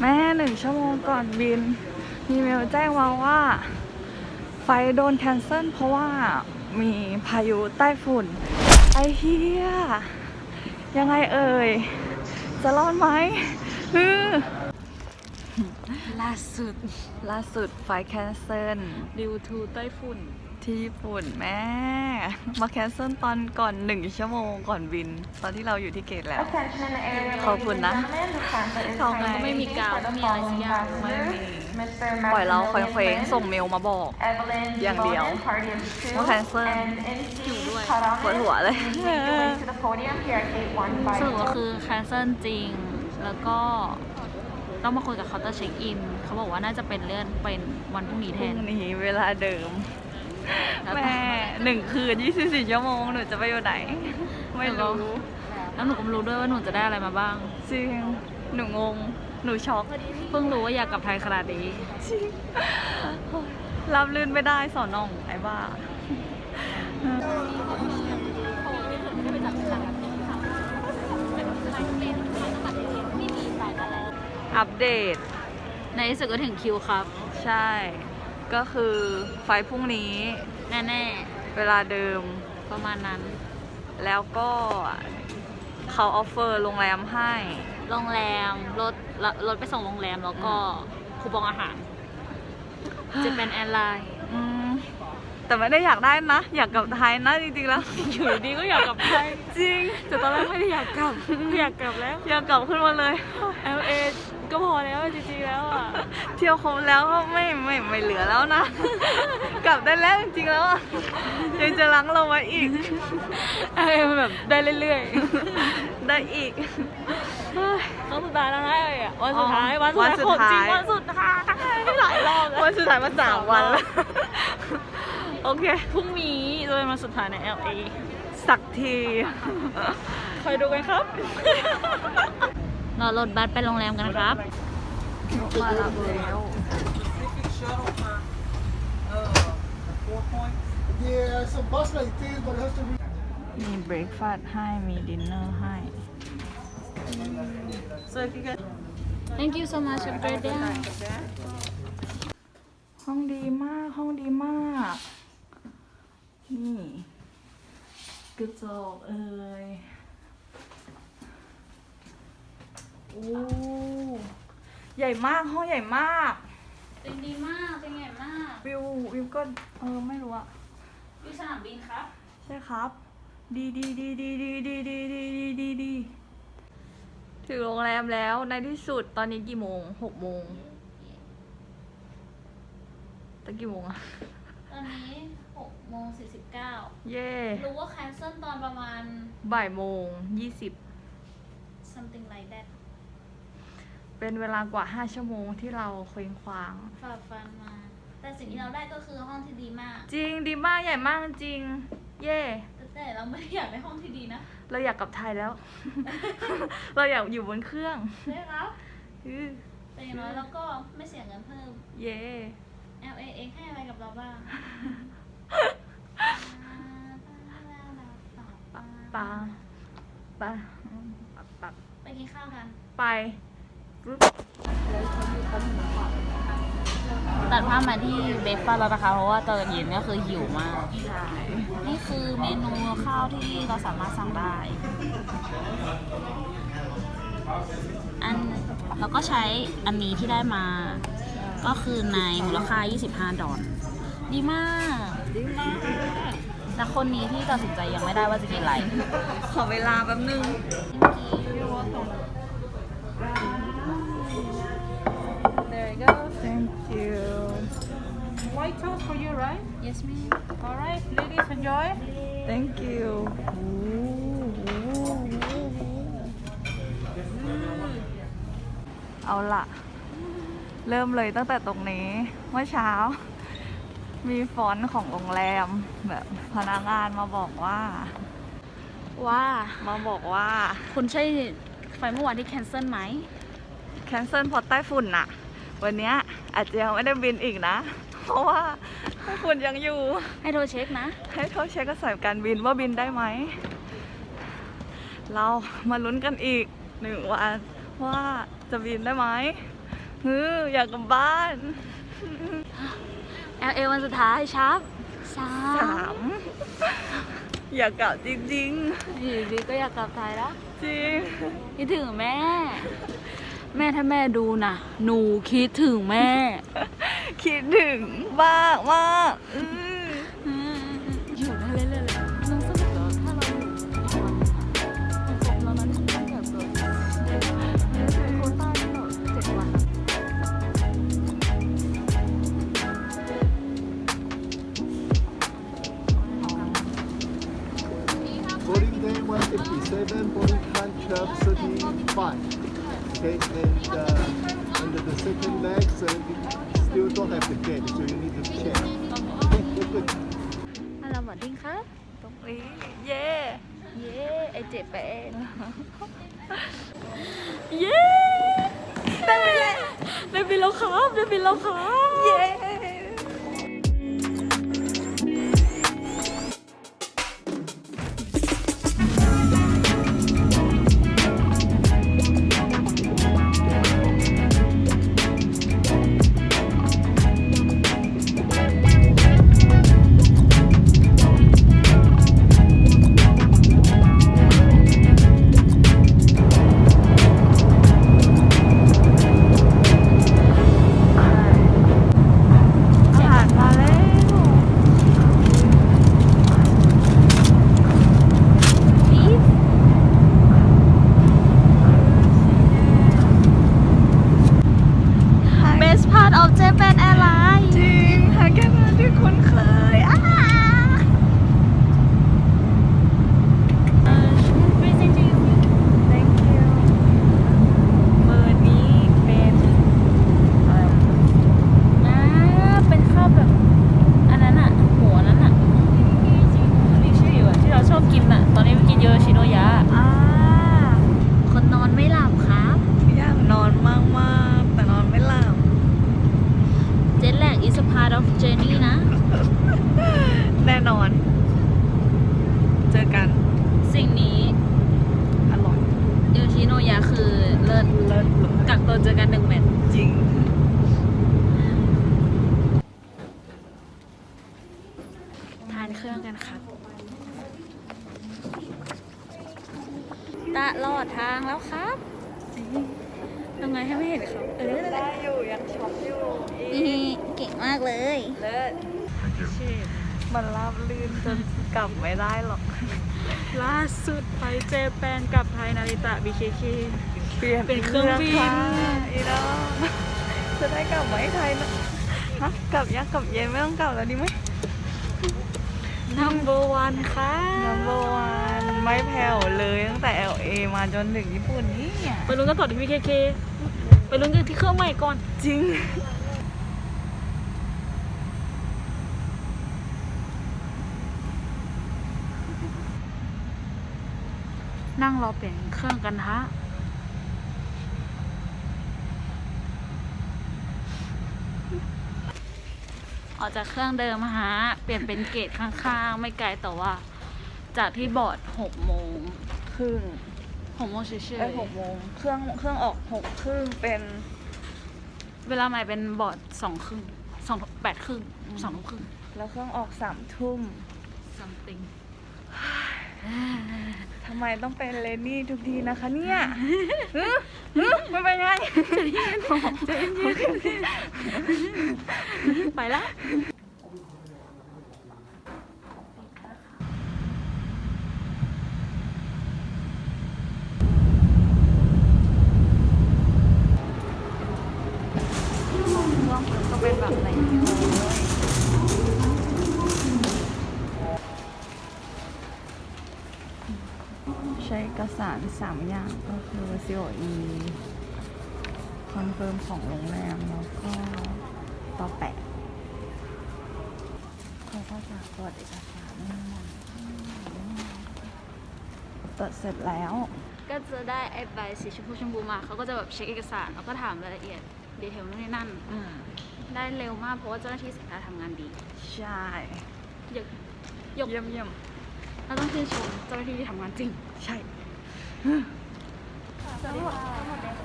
แม่หนึ่งชั่วโมงก่อนบิน มีเมลแจ้งมาว่า ไฟโดนแคนเซิลเพราะว่ามีพายุใต้ฝุ่น ไอเฮียยังไงเอ่ย จะรอดไหมฮือ ล่าสุด ล่าสุดไฟล์แคนเซิลดิวทูไต้ฝุ่น ที่ญี่ปุ่นแม่ มาแคนเซิลตอนก่อนหนึ่งชั่วโมงก่อนบิน ตอนที่เราอยู่ที่เกตแล้ว ขอบคุณนะเขาไงไม่มีกาวไม่มีอะไรสักอย่างไม่มีปล่อยเราเคว้งๆส่งเมลมาบอก อย่างเดียวว่าแคนเซิลอยู่ด้วยปวดหัวเลยสรุปก็คือแคนเซิลจริง แล้วก็ ต้องมาคุยกับเคาน์เตอร์เช็คอินเขาบอกว่าน่าจะเป็นเลื่อนเป็นวันพรุ่งนี้พแทรุ่งนนี้เวลาเดิม แล้วแม่หนึ่งคืน 24 ชั่วโมง หนูจะไปอยู่ไหน ไม่รู้แล้วหนูก็ไม่รู้ด้วยว่าหนูจะได้อะไรมาบ้าง จริงหนูงง หนูช็อกเพิ่งรู้ว่าอยากกลับไทยขนาดนี้ จริงรับลื่นไม่ได้สอนน้องไอ้บ้า อัปเดต ในที่สุดก็ถึงคิวครับใช่ ก็คือไฟล์พรุ่งนี้ แน่เวลาเดิม ๆประมาณนั้น แล้วก็เขาออฟเฟอร์โรงแรมให้ โรงแรมรถรถไปส่งโรงแรมแล้วก็คูปองอาหารจะเป็นแอร์ไลน์อืม แต่ไม่ได้อยากได้นะ อยากกลับไทยนะจริงๆแล้ว อยู่ดีก็อยากกลับไทยจริง แต่ตอนแรกไม่ได้อยากกลับอยากกลับแล้ว อยากกลับขึ้นมาเลย LA ก็พอแล้วจริงๆแล้วอะเที่ยวครบแล้วก็ไม่ไม่ไม่เหลือแล้วนะ กลับได้แล้วจริงๆแล้วอะยังจะล้างเราไว้อีก LA มันแบบได้เรื่อยได้อีกๆครั้งสุดท้ายแล้วนะอะวันสุดท้ายอ๋อวันสุดวันสุดท้ายท้ายของจริงวันสุดท้ายหลายรอบแล้ววันสุดท้ายมาสามวันแล้ว โอเค พรุ่งนี้จะเป็นวันสุดท้ายใน LA สักที คอยดูกันครับ รอรถบัสไปโรงแรมกันครับ มารับแล้ว Yeah, it's a bus like this, but it has to be. มีเบรกฟาสต์ให้ มีดินเนอร์ให้ so if you get Thank you so much have a great day ห้องดีมาก ห้องดีมาก นี่กระจกเอ่ยโอ้ใหญ่มากห้องใหญ่มาก เป็นดีมากเป็นไงมากวิววิวก็เออไม่รู้อะอยู่สนามบินครับ ใช่ครับ ดีดีดีดีดีดีดีดีดีดีดีถึงโรงแรมแล้วในที่สุดตอนนี้กี่โมงหกโมงตอนกี่โมงอะตอนนี้ 6โมง49เย่รู้ว่า cancel ตอนประมาณ บ่ายโมงยี่สิบ something like that เป็นเวลากว่า5ชั่วโมงที่เราเคว้งคว้าง ฝ่าฟันมา แต่สิ่งที่เราได้ก็คือห้องที่ดีมากจริงดีมากใหญ่มากจริง เย่แต่แต่เราไม่ได้อยากได้ห้องที่ดีนะ เราอยากกลับไทยแล้ว เราอยากอยู่บนเครื่องใช่ครับอื้อแต่อย่างน้อยเราก็ไม่เสียเงินเพิ่ม เย่ LA เองให้อะไรกับเราบ้าง ปาปาปาไปกินข้าวกัน ไปปึ๊บตัดภาพมาที่เบรกฟาสต์แล้วนะคะ เพราะว่าตอนเย็นก็คือหิวมากใช่นี่คือเมนูข้าวที่เราสามารถสั่งได้ อันเราก็ใช้อันนี้ที่ได้มา ก็คือในมูลค่า 25 ดอลลาร์ดีมาก ดีมากแต่คนนี้ที่ตัดสินใจยังไม่ได้ว่าจะกินอะไร ขอเวลาแป๊บนึง There you go. thank you White toast for you, right? yes ma'am All right, ladies, enjoy. thank you เอาล่ะเริ่มเลยตั้งแต่ตรงนี้ เมื่อเช้า มีฟอนต์ของโรงแรมแบบพนักงานมาบอกว่า ว่ามาบอกว่าคุณใช่ไฟล์เมื่อวานที่แคนเซิลไหมแคนเซิลเพราะใต้ฝุ่นน่ะ วันเนี้ยอาจจะยังไม่ได้บินอีกนะ เพราะว่าใต้ฝุ่นยังอยู่ ให้โทรเช็คนะ ให้โทษเช็คกับสายการบินว่าบินได้ไหม เรามาลุ้นกันอีกหนึ่งวันว่าจะบินได้ไหมฮืออยากกลับบ้าน LA วันสุดท้ายชับสาสาม มอยากกลับจริงอยู่ดีก็อยากกลับไทยแล้วๆ จริง คิดถึงแม่ แม่ถ้าแม่ดูนะหนูคิดถึงแม่ คิดถึงมากมากอืม 157, boarding time 1235. Okay, and, uh, and the second leg, so you still don't have the gate, so you need to check. Okay, good, good. ฮัลโหลสวัสดีครับตรงนี้เย่เย้ไอเจ็บไปเองเย่ได้บินแล้วได้บินแล้วครับได้บินแล้วครับเย่ เครื่องกันครับตลอดทางแล้วครับทำไงให้ไม่เห็นเขาเออได้อยู่ยังช็อปอยู่นี่เก่งมากเลยเลิศมันราบลื่นจนกลับไม่ได้หรอก ล่าสุดไปเจแปนกับไทยนาริตะ BKK เปลี่ยนเป็นเครื่องบินค่ะอีน้องจะได้กลับไหมไทยนะฮะกลับยังกลับเย็นไม่ต้องกลับแล้วดีไหม number one ค่ะ number one ไม่แผ่วเลยตั้งแต่ LA มาจนถึงญี่ปุ่นนี่ไปลุ้นกันต่อที่ BKK ไปลุ้นกันที่เครื่องใหม่ก่อน จริง นั่งรอเปลี่ยนเครื่องกันฮะ ออกจากเครื่องเดิมฮะ เปลี่ยนเป็นเกตข้างๆ ไม่ไกลแต่ว่า จากที่บอร์ดหกโมงครึ่งหกโมงเฉยไอ้ยหกโมงเครื่องเครื่องออกหกครึ่งเป็นๆเวลาใหม่เป็นบอร์ดสองครึ่งสองแปดครึ่งสองทุ่มครึ่งแล้วเครื่องออกสามทุ่ม something ทำไมต้องเป็นเลนี่ทุกทีนะคะเนี่ยฮึฮึมันเป็นไง ไปละก็เป็นแบบไหนใช้เอกสาร3อย่างก็คือ COE คอนเฟิร์มของโรงแรมแล้วก็ต่อแปะ ขาก็จะตรวจเอกสารนี่มันตรวจเสร็จแล้ว ก็จะได้ไอ้ใบสีชมพูชมพูมาเขาก็จะแบบเช็คเอกสารแล้วก็ถามรายละเอียดดีเทลนู่นนี่นั่นอืมได้เร็วมากเพราะว่าเจ้าหน้าที่สายการทำงานดี ใช่ยกยกเยี่ยมเยี่ยมเราต้องชื่นชมเจ้าหน้าที่ที่ทำงานจริง ใช่สวัสดีค่ะ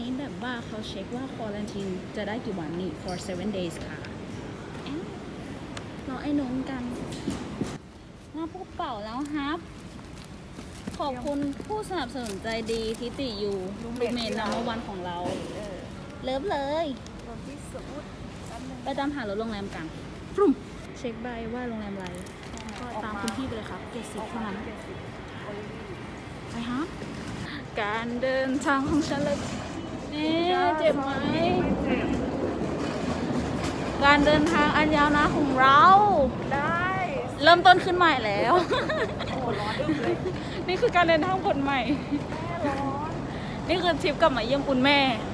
นี้แบบว่าเขาเช็คว่าควอลันทีนจะได้กี่วันนี่ for seven days ค่ะเอ๊ะเราไอ้นนกันหน้าผู้เป่าแล้วครับ ขอบคุณผู้สนับสนุนใจดีทิติยูลูเมนนัมวันของเรา เลิฟเลยรถที่สุดไปตามหารถโรงแรมกันฟรุมเช็คใบว่าโรงแรมอะไร ก็ตามคุณพี่ไปเลยครับเจ็ดสิบเท่านั้นไปฮะการเดินทางของฉันเลย นี่เจ็บไหมเจ็บการเดินทางอันยาวนานของเรา ได้เริ่มต้นขึ้นใหม่แล้ว โอ้ร้อนอึ้งเลยนี่คือการเดินทางผลใหม่ร้อน นี่คือทริปกลับมาเยี่ยมคุณแม่ใ